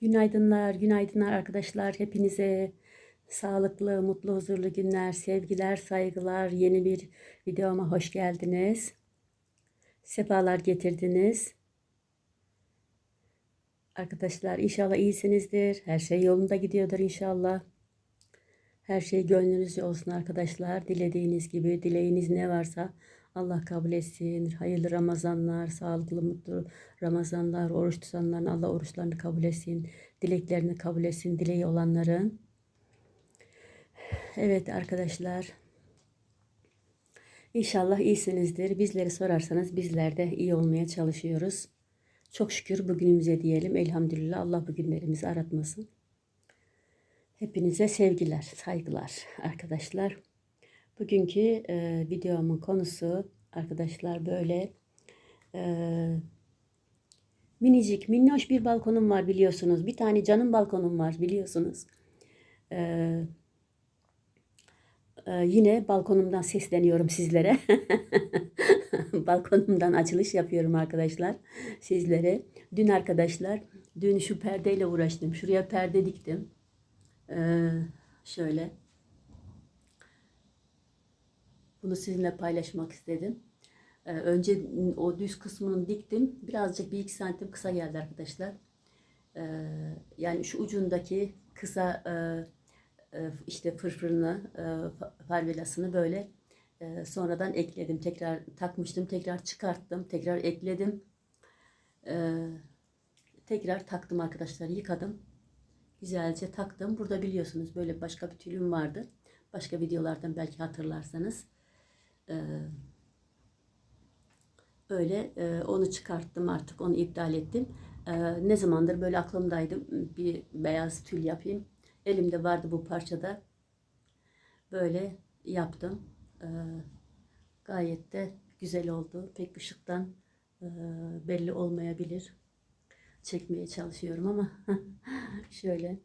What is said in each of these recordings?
Günaydınlar, günaydınlar arkadaşlar. Hepinize sağlıklı, mutlu, huzurlu günler, sevgiler, saygılar. Yeni bir videoma hoş geldiniz. Sefalar getirdiniz. Arkadaşlar inşallah iyisinizdir. Her şey yolunda gidiyordur inşallah. Her şey gönlünüzce olsun arkadaşlar. Dilediğiniz gibi, dileğiniz ne varsa Allah kabul etsin. Hayırlı Ramazanlar, sağlıklı, mutlu Ramazanlar, oruç tutanların Allah oruçlarını kabul etsin. Dileklerini kabul etsin, dileği olanların. Evet arkadaşlar. İnşallah iyisinizdir. Bizleri sorarsanız bizler de iyi olmaya çalışıyoruz. Çok şükür bugünümüze diyelim. Elhamdülillah Allah bugünlerimizi aratmasın. Hepinize sevgiler, saygılar arkadaşlar. Bugünkü e, videomun konusu arkadaşlar böyle e, minicik, minnoş bir balkonum var biliyorsunuz. Bir tane canım balkonum var biliyorsunuz. E, e, yine balkonumdan sesleniyorum sizlere. balkonumdan açılış yapıyorum arkadaşlar sizlere. Dün arkadaşlar, dün şu perdeyle uğraştım. Şuraya perde diktim. E, şöyle. Bunu sizinle paylaşmak istedim. Ee, önce o düz kısmını diktim. Birazcık bir iki santim kısa geldi arkadaşlar. Ee, yani şu ucundaki kısa e, e, işte fırfırını, e, farvelasını böyle e, sonradan ekledim. Tekrar takmıştım, tekrar çıkarttım, tekrar ekledim. E, tekrar taktım arkadaşlar, yıkadım. Güzelce taktım. Burada biliyorsunuz böyle başka bir tülüm vardı. Başka videolardan belki hatırlarsanız. Ee, öyle e, onu çıkarttım artık onu iptal ettim. Ee, ne zamandır böyle aklımdaydı bir beyaz tül yapayım. Elimde vardı bu parçada. Böyle yaptım. Ee, gayet de güzel oldu. Pek ışıktan e, belli olmayabilir. Çekmeye çalışıyorum ama şöyle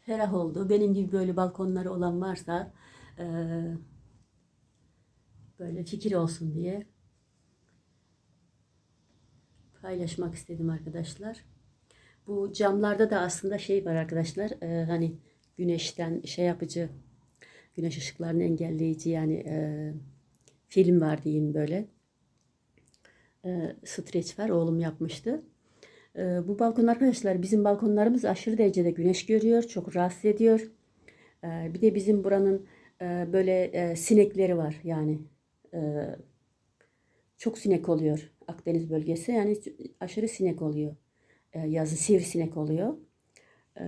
ferah oldu. Benim gibi böyle balkonları olan varsa eee böyle fikir olsun diye paylaşmak istedim arkadaşlar. Bu camlarda da aslında şey var arkadaşlar. E, hani güneşten şey yapıcı, güneş ışıklarını engelleyici yani e, film var diyeyim böyle. E, streç var. Oğlum yapmıştı. E, bu balkon arkadaşlar bizim balkonlarımız aşırı derecede güneş görüyor. Çok rahatsız ediyor. E, bir de bizim buranın e, böyle e, sinekleri var yani çok sinek oluyor Akdeniz bölgesi. Yani aşırı sinek oluyor. Ee, yazı sivrisinek oluyor. Ee,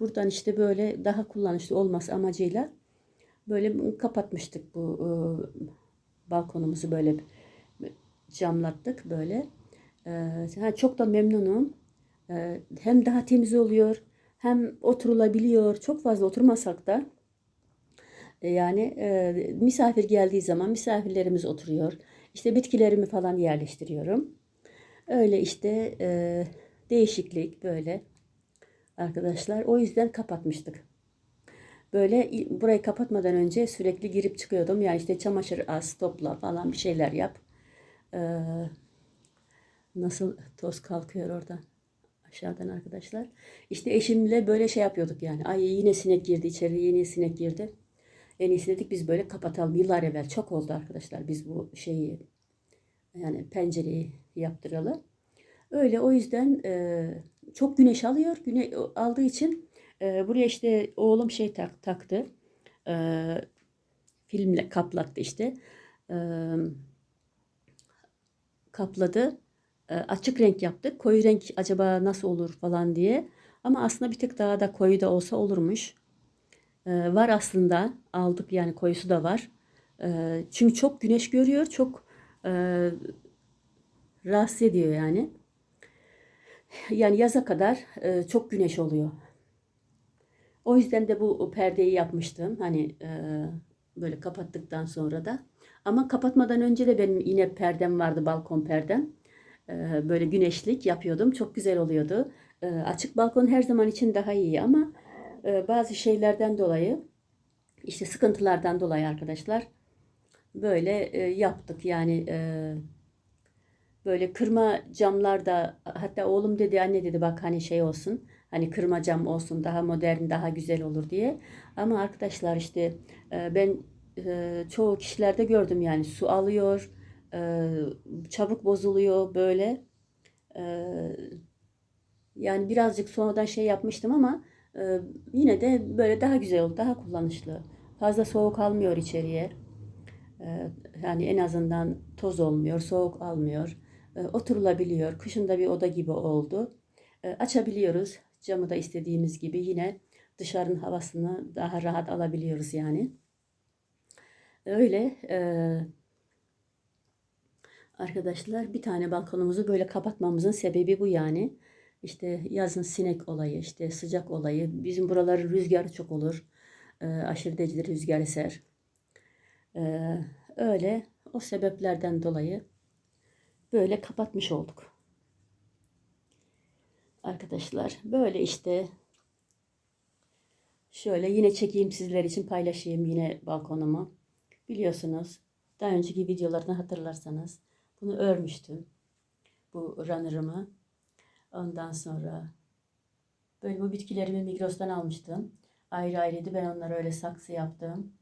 buradan işte böyle daha kullanışlı olması amacıyla böyle kapatmıştık bu e, balkonumuzu böyle camlattık böyle. Çok da memnunum. hem daha temiz oluyor hem oturulabiliyor. Çok fazla oturmasak da e, yani e, misafir geldiği zaman misafirlerimiz oturuyor. İşte bitkilerimi falan yerleştiriyorum. Öyle işte e, değişiklik böyle arkadaşlar. O yüzden kapatmıştık. Böyle burayı kapatmadan önce sürekli girip çıkıyordum. Yani işte çamaşır az topla falan bir şeyler yap. Ee, nasıl toz kalkıyor oradan aşağıdan arkadaşlar. İşte eşimle böyle şey yapıyorduk yani. Ay yine sinek girdi içeri, yine sinek girdi. En iyisi dedik biz böyle kapatalım. Yıllar evvel çok oldu arkadaşlar biz bu şeyi yani pencereyi yaptıralı. Öyle o yüzden e, çok güneş alıyor. Güne aldığı için e, buraya işte oğlum şey tak, taktı. E, filmle kaplattı işte. E, kapladı. E, açık renk yaptık. Koyu renk acaba nasıl olur falan diye. Ama aslında bir tık daha da koyu da olsa olurmuş. Ee, var aslında aldık yani koyusu da var. Ee, çünkü çok güneş görüyor çok e, rahatsız ediyor yani. Yani yaza kadar e, çok güneş oluyor. O yüzden de bu perdeyi yapmıştım. Hani e, böyle kapattıktan sonra da. Ama kapatmadan önce de benim yine perdem vardı balkon perdem. Böyle güneşlik yapıyordum. Çok güzel oluyordu. Açık balkon her zaman için daha iyi ama e, bazı şeylerden dolayı işte sıkıntılardan dolayı arkadaşlar böyle e, yaptık yani e, böyle kırma camlar da hatta oğlum dedi anne dedi bak hani şey olsun hani kırma cam olsun daha modern daha güzel olur diye. Ama arkadaşlar işte ben çoğu kişilerde gördüm yani su alıyor çabuk bozuluyor böyle. Yani birazcık sonradan şey yapmıştım ama e, yine de böyle daha güzel oldu daha kullanışlı. Fazla soğuk almıyor içeriye. E, yani en azından toz olmuyor, soğuk almıyor. E, oturulabiliyor. Kışında bir oda gibi oldu. E, açabiliyoruz. Camı da istediğimiz gibi yine dışarının havasını daha rahat alabiliyoruz yani. Öyle e, arkadaşlar bir tane balkonumuzu böyle kapatmamızın sebebi bu yani. İşte yazın sinek olayı, işte sıcak olayı. Bizim buraların rüzgarı çok olur. E, aşırı derecede rüzgar eser. E, öyle o sebeplerden dolayı böyle kapatmış olduk. Arkadaşlar böyle işte şöyle yine çekeyim sizler için paylaşayım yine balkonumu. Biliyorsunuz daha önceki videolardan hatırlarsanız bunu örmüştüm. Bu runner'ımı. Ondan sonra böyle bu bitkilerimi Migros'tan almıştım. Ayrı ayrıydı. Ben onları öyle saksı yaptım.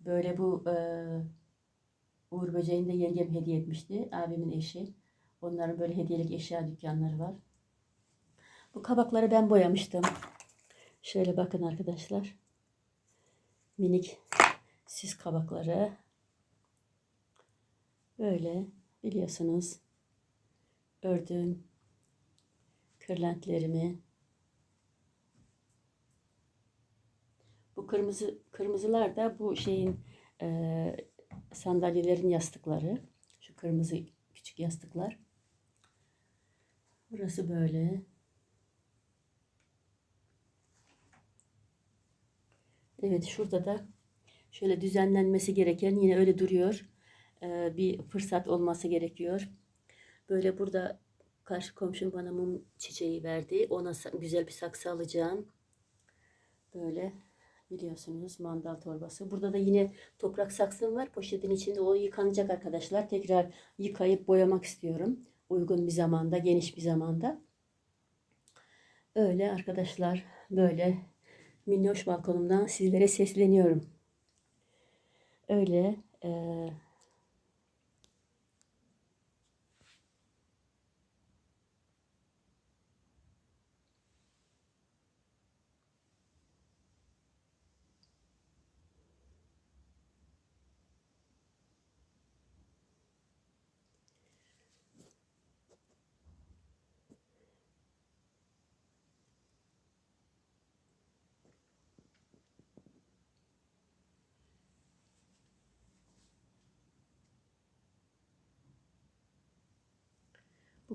Böyle bu e, Uğur Böceği'ni de yengem hediye etmişti. Abimin eşi. Onların böyle hediyelik eşya dükkanları var. Bu kabakları ben boyamıştım. Şöyle bakın arkadaşlar. Minik sis kabakları. Böyle biliyorsunuz ördüğüm kırlentlerimi. Bu kırmızı kırmızılar da bu şeyin e, sandalyelerin yastıkları. Şu kırmızı küçük yastıklar. Burası böyle. Evet şurada da şöyle düzenlenmesi gereken yine öyle duruyor. E, bir fırsat olması gerekiyor Böyle burada karşı komşum bana mum çiçeği verdi. Ona güzel bir saksı alacağım. Böyle biliyorsunuz mandal torbası. Burada da yine toprak saksım var. Poşetin içinde o yıkanacak arkadaşlar. Tekrar yıkayıp boyamak istiyorum. Uygun bir zamanda, geniş bir zamanda. Öyle arkadaşlar böyle minnoş balkonumdan sizlere sesleniyorum. Öyle eee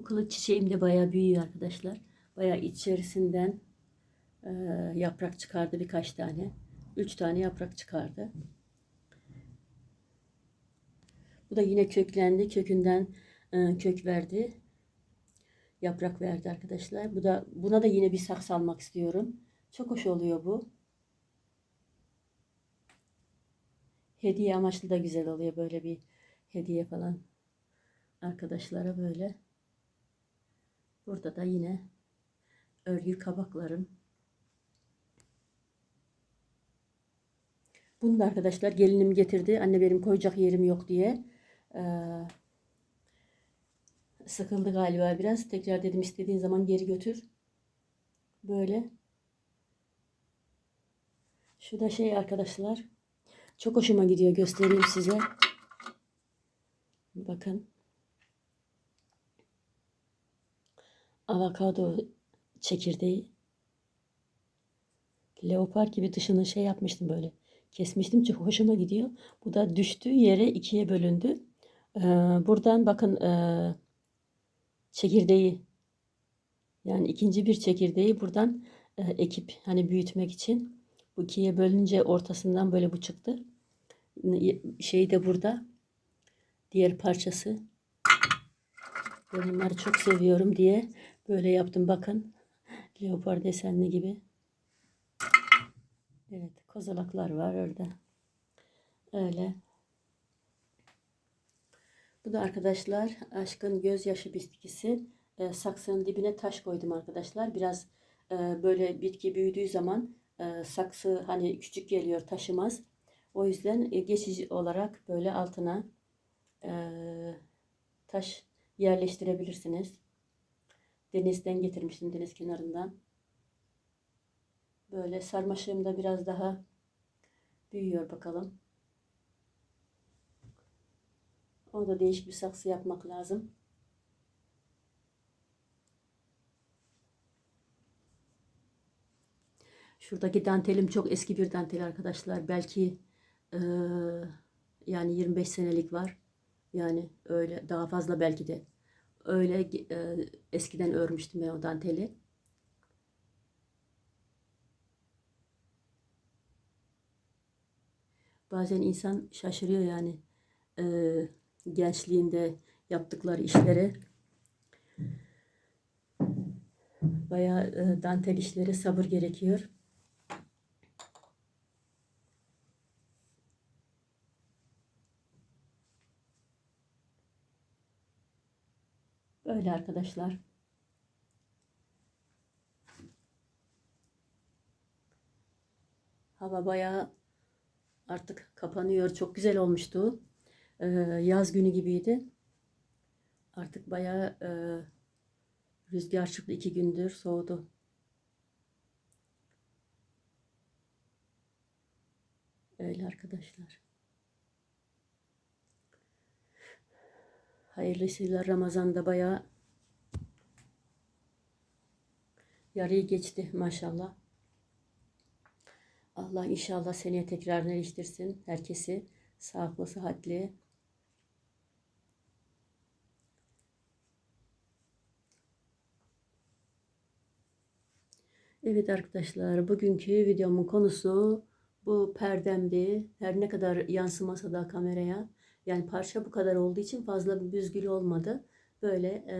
kılıç çiçeğim de bayağı büyüyor arkadaşlar. Bayağı içerisinden e, yaprak çıkardı birkaç tane. Üç tane yaprak çıkardı. Bu da yine köklendi. Kökünden e, kök verdi. Yaprak verdi arkadaşlar. Bu da buna da yine bir saksı almak istiyorum. Çok hoş oluyor bu. Hediye amaçlı da güzel oluyor böyle bir hediye falan arkadaşlara böyle. Burada da yine örgü kabaklarım. Bunu da arkadaşlar gelinim getirdi. Anne benim koyacak yerim yok diye. Ee, sıkıldı galiba biraz. Tekrar dedim istediğin zaman geri götür. Böyle. Şu da şey arkadaşlar. Çok hoşuma gidiyor. Göstereyim size. Bakın. Avokado çekirdeği leopar gibi dışını şey yapmıştım böyle kesmiştim çok hoşuma gidiyor. Bu da düştü yere ikiye bölündü. Ee, buradan bakın e, çekirdeği yani ikinci bir çekirdeği buradan e, ekip hani büyütmek için bu ikiye bölünce ortasından böyle bu çıktı. Şey de burada diğer parçası. Bunları çok seviyorum diye Böyle yaptım bakın. Leopar desenli gibi. Evet kozalaklar var orada. Öyle. Bu da arkadaşlar aşkın gözyaşı bitkisi. E, saksının dibine taş koydum arkadaşlar. Biraz e, böyle bitki büyüdüğü zaman e, saksı hani küçük geliyor taşımaz. O yüzden e, geçici olarak böyle altına e, taş yerleştirebilirsiniz. Denizden getirmiştim deniz kenarından. Böyle sarmaşığım da biraz daha büyüyor bakalım. O da değişik bir saksı yapmak lazım. Şuradaki dantelim çok eski bir dantel arkadaşlar. Belki eee, yani 25 senelik var. Yani öyle daha fazla belki de. Öyle eee, eskiden örmüştüm ben o danteli. Bazen insan şaşırıyor yani eee, gençliğinde yaptıkları işlere. Bayağı eee, dantel işleri sabır gerekiyor. Böyle arkadaşlar. Hava bayağı artık kapanıyor. Çok güzel olmuştu. Ee, yaz günü gibiydi. Artık bayağı e, rüzgar çıktı iki gündür soğudu. Öyle arkadaşlar. Hayırlısıyla Ramazan'da bayağı yarıyı geçti maşallah. Allah inşallah seneye tekrar eriştirsin herkesi sağlıklı, sıhhatli. Evet arkadaşlar, bugünkü videomun konusu bu perdemdi. Her ne kadar yansımasa da kameraya, yani parça bu kadar olduğu için fazla bir büzgül olmadı. Böyle e,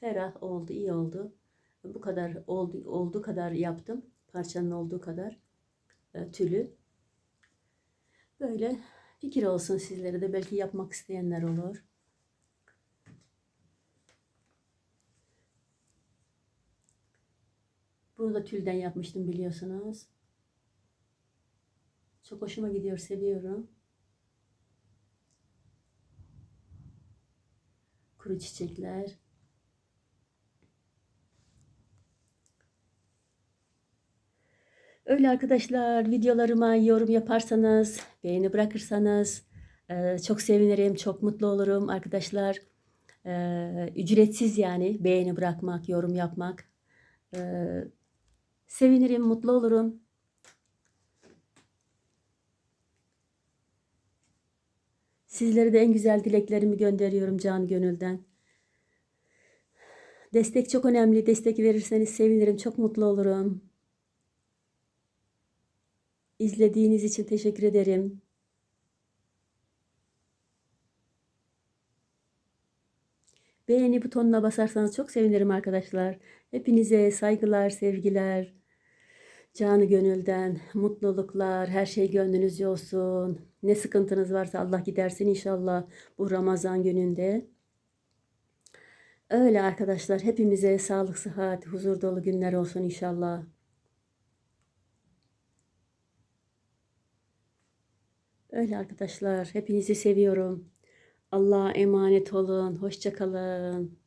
ferah oldu, iyi oldu. Bu kadar oldu, olduğu kadar yaptım. Parçanın olduğu kadar e, tülü. Böyle fikir olsun sizlere de belki yapmak isteyenler olur. Bunu da tülden yapmıştım biliyorsunuz. Çok hoşuma gidiyor, seviyorum. Kuru çiçekler. Öyle arkadaşlar videolarıma yorum yaparsanız, beğeni bırakırsanız e, çok sevinirim, çok mutlu olurum arkadaşlar. E, ücretsiz yani beğeni bırakmak, yorum yapmak. E, sevinirim, mutlu olurum. Sizlere de en güzel dileklerimi gönderiyorum can gönülden. Destek çok önemli. Destek verirseniz sevinirim. Çok mutlu olurum. İzlediğiniz için teşekkür ederim. Beğeni butonuna basarsanız çok sevinirim arkadaşlar. Hepinize saygılar, sevgiler. Canı gönülden, mutluluklar, her şey gönlünüzce olsun. Ne sıkıntınız varsa Allah gidersin inşallah bu Ramazan gününde. Öyle arkadaşlar hepimize sağlık, sıhhat, huzur dolu günler olsun inşallah. Öyle arkadaşlar hepinizi seviyorum. Allah'a emanet olun. Hoşça kalın.